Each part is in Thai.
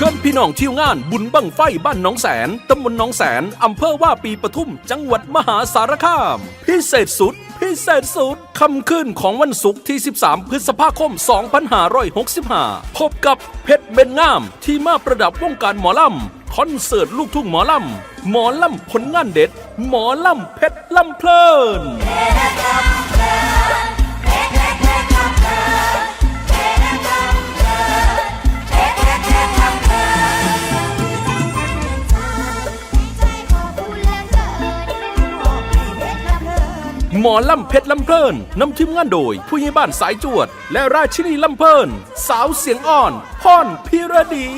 เชิญพี่น้องเที่ยวงานบุญบังไฟบ้านหน้องแสน ตำบลหน้องแสน อำเภอว่าปีปทุม จังหวัดมหาสารคาม พิเศษสุด พิเศษสุด คำขึ้นของวันศุกร์ที่ 13 พฤษภาคม 2565 พบกับเพชรเบนงาม ที่มาประดับวงการหมอลำ คอนเสิร์ตลูกทุ่งหมอลำ หมอลำผลงานเด็ด หมอลำเพชรลำเพลิน หมอลำเพชรลำเพลินนำทีมงานโดย ผู้ใหญ่บ้านสายจวด และราชินีลำเพลิน สาวเสียงอ่อนพ่อนพิรดี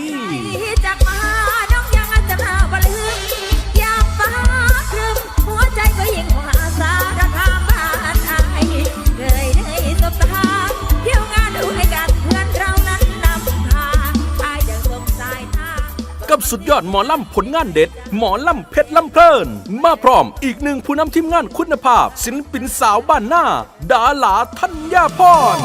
กับสุดยอดหมอลำผลงานเด็ด หมอลำเพชรลำเพลิน มาพร้อมอีกหนึ่งผู้นำทีมงานคุณภาพ ศิลปินสาวบ้านหน้า ดาลาทัญญาพร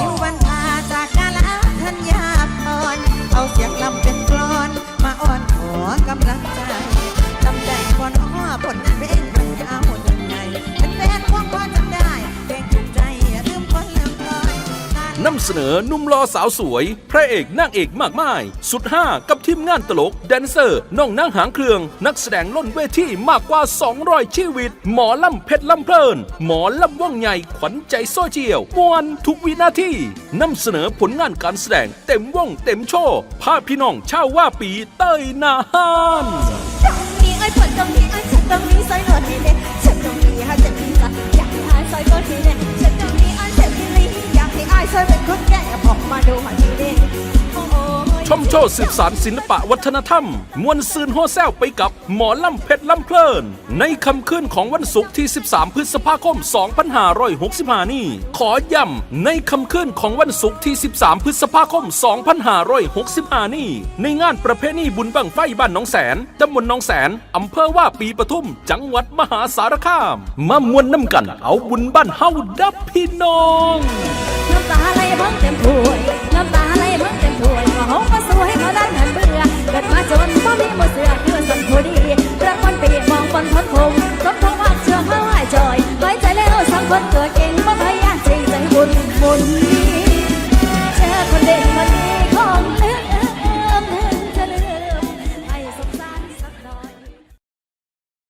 นำเสนอหนุ่มรอสาวสวย พระเอกนางเอกมากมาย สุดห้ากับทีมงานตลก แดนเซอร์น้องนางหางเครื่อง นักแสดงล้นเวทีมากกว่า 200 ชีวิต หมอลำเพชรลำเพลิน หมอลำว่องใหญ่ขวัญใจโซเชียลมวนทุกวินาทีนำเสนอผลงานการแสดงเต็มวงเต็มโชว์พาพี่น้องชาวว่าปีเต้ยนาฮานตรงนี้ไอ้ผลตรงนี้ไอ้ฉันตรงนี้ใส่หนวดให้เด็ ชว์สืบสารศิลปะวัฒนธรรม มวลซืนโฮแซวไปกับหมอลำเพชรลำเพลิน ในคำคืนของวันศุกร์ที่ 13 พฤษภาคม 2565 นี้ ขอย้ำในคำคืนของวันศุกร์ที่ 13 พฤษภาคม 2565 นี้ ในงานประเพณีบุญบังไฟบ้านน้องแสนตำบลหน้องแสนอำเภอว่าปีปทุม จังหวัดมหาสารคาม มามวนน้ำกัน เอาบุญบ้านเฮาดับพี่น้องน้ำตาไหลเพิ่งเต็มถ้วยน้ำตาไหลเพิ่ง คนเกิดเก่ง